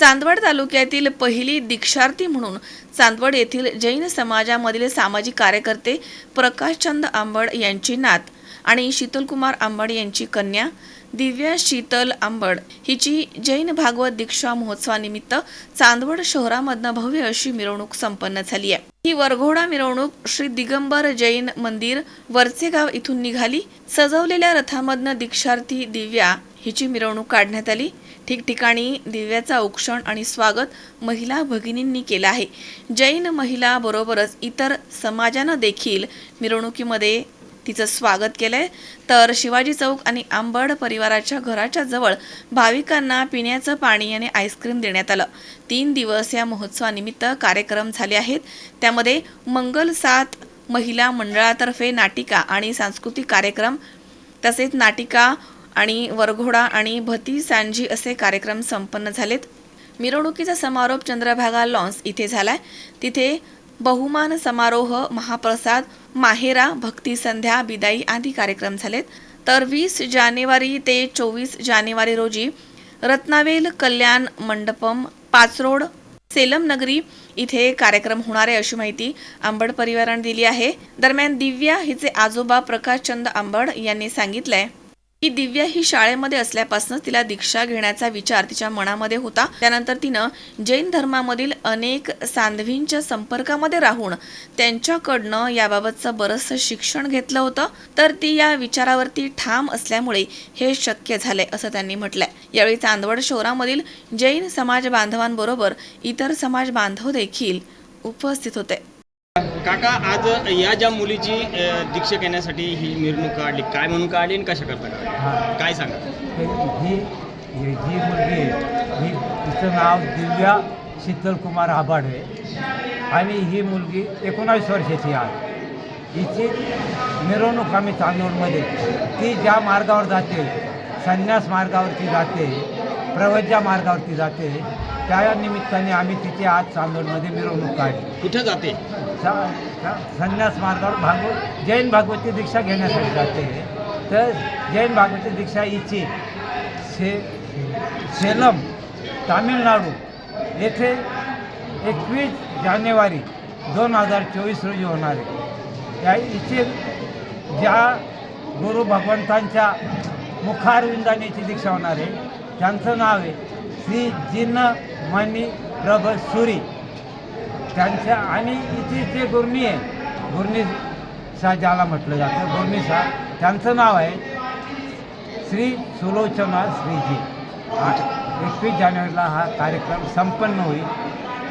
चांदवड तालुक्यातील पहिली दीक्षार्थी म्हणून चांदवड येथील जैन समाजामधील सामाजिक कार्यकर्ते प्रकाशचंद आंबड यांची नात आणि शीतलकुमार आंबड यांची कन्या दिव्या शीतल आंबड हिची जैन भागवत दीक्षा महोत्सवानिमित्त चांदवड शहरामधनं भव्य अशी मिरवणूक संपन्न झाली आहे. ही वरघोडा मिरवणूक श्री दिगंबर जैन मंदिर वरचेगाव इथून निघाली. सजवलेल्या रथामधनं दीक्षार्थी दिव्या हिची मिरवणूक काढण्यात आली. ठिकठिकाणी दिव्याचा औक्षण आणि स्वागत महिला भगिनींनी केलं आहे. जैन महिला बरोबरच इतर समाजानं देखील मिरवणुकीमध्ये तिचं स्वागत केलंय. तर शिवाजी चौक आणि आंबड परिवाराच्या घराच्या जवळ भाविकांना पिण्याचं पाणी आणि आईस्क्रीम देण्यात आलं. तीन दिवस या महोत्सवानिमित्त कार्यक्रम झाले आहेत. त्यामध्ये मंगल सात महिला मंडळातर्फे नाटिका आणि सांस्कृतिक कार्यक्रम तसेच नाटिका आणि वरघोडा आणि भती सांजी असे कार्यक्रम संपन्न झालेत. मिरवणुकीचा समारोप चंद्रभागा लॉन्स इथे झालाय. तिथे बहुमान समारोह महाप्रसाद माहेरा भक्ती संध्या बिदाई आदी कार्यक्रम झालेत. तर वीस जानेवारी ते चोवीस जानेवारी रोजी रत्नावेल कल्याण मंडपम पाचरोड सेलम नगरी इथे कार्यक्रम होणार आहे अशी माहिती आंबड परिवाराने दिली आहे. दरम्यान दिव्या हिचे आजोबा प्रकाशचंद आंबड यांनी सांगितलंय. ही दिव्या ही शाळेमध्ये असल्यापासून तिला दीक्षा घेण्याचा विचार तिच्या मनामध्ये होता. त्यानंतर तिनं जैन धर्मामधील अनेक सांधवींच्या संपर्कामध्ये राहून त्यांच्याकडनं याबाबतचं बरंचसं शिक्षण घेतलं होतं. तर ती या विचारावरती ठाम असल्यामुळे हे शक्य झालंय असं त्यांनी म्हटलंय. यावेळी चांदवड शहरामधील जैन समाज बांधवांबरोबर इतर समाज बांधव देखील उपस्थित होते. काका आज या ज्या मुलीची दीक्षा घेण्यासाठी ही मिरवणूक काढली काय म्हणून काढली आणि कशा करता काढली? हां. काय सांगा? ही ही जी मुलगी आहे ही तिचं नाव दिव्या शीतलकुमार आबाडे आणि ही मुलगी एकोणावीस वर्षाची आहे. हिची मिरवणूक आम्ही चांदोडमध्ये ती ज्या मार्गावर जाते संन्यास मार्गावरती जाते प्रवज्जा मार्गावरती जाते त्या निमित्ताने आम्ही तिची आज चांदोडमध्ये मिरवणूक काढली. कुठं जाते? सा- सा- संन्यास मार्गावर भागवत जैन भागवती दीक्षा घेण्यासाठी जाते. तर जैन भागवती दीक्षा हिची से सेलम तामिळनाडू येथे एकवीस जानेवारी दोन हजार चोवीस रोजी होणार आहे. त्या इथे ज्या गुरु भगवंतांच्या मुखारविंदानेची दीक्षा होणार आहे त्यांचं नाव आहे श्री जिन्न मणी प्रभ सुरी. त्यांच्या आणि इथे जे गुरणी आहे गुरणी सा ज्याला म्हटलं जातं गुरणी सा त्यांचं नाव आहे श्री सुलोचना श्रीजी. एकवीस जानेवारीला हा कार्यक्रम संपन्न होईल.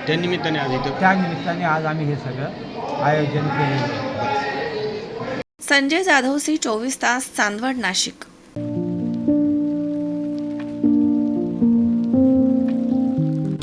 त्या निमित्ताने आज इथं त्या निमित्ताने आज आम्ही हे सगळं आयोजन केलेलं आहे. संजय जाधव सी चोवीस तास चांदवड नाशिक.